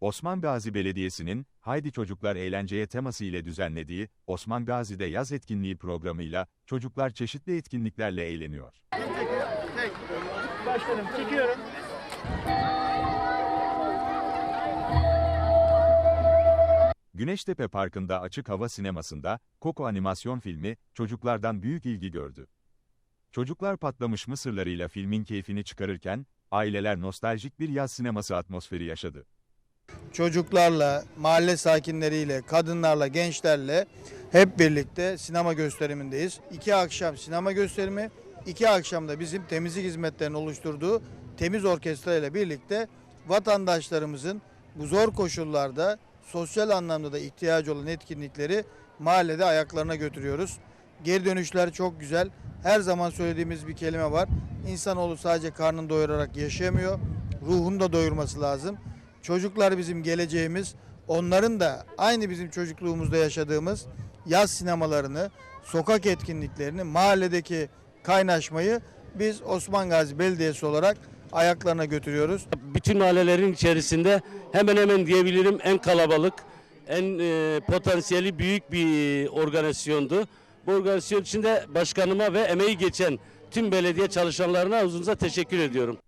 Osman Gazi Belediyesi'nin Haydi Çocuklar Eğlenceye teması ile düzenlediği Osman Gazi'de yaz etkinliği programıyla çocuklar çeşitli etkinliklerle eğleniyor. Başkanım çekiyorum. Güneştepe Parkı'nda açık hava sinemasında Koko animasyon filmi çocuklardan büyük ilgi gördü. Çocuklar patlamış mısırlarıyla filmin keyfini çıkarırken aileler nostaljik bir yaz sineması atmosferi yaşadı. Çocuklarla, mahalle sakinleriyle, kadınlarla, gençlerle hep birlikte sinema gösterimindeyiz. İki akşam sinema gösterimi, iki akşam da bizim temizlik hizmetlerinin oluşturduğu temiz orkestra ile birlikte vatandaşlarımızın bu zor koşullarda sosyal anlamda da ihtiyacı olan etkinlikleri mahallede ayaklarına götürüyoruz. Geri dönüşler çok güzel. Her zaman söylediğimiz bir kelime var. İnsanoğlu sadece karnını doyurarak yaşayamıyor. Ruhunu da doyurması lazım. Çocuklar bizim geleceğimiz. Onların da aynı bizim çocukluğumuzda yaşadığımız yaz sinemalarını, sokak etkinliklerini, mahalledeki kaynaşmayı biz Osman Gazi Belediyesi olarak ayaklarına götürüyoruz. bütün mahallelerin içerisinde hemen hemen diyebilirim en kalabalık, en e, potansiyeli büyük bir organizasyondu. Bu organizasyon için de başkanıma ve emeği geçen tüm belediye çalışanlarına huzurunuza teşekkür ediyorum.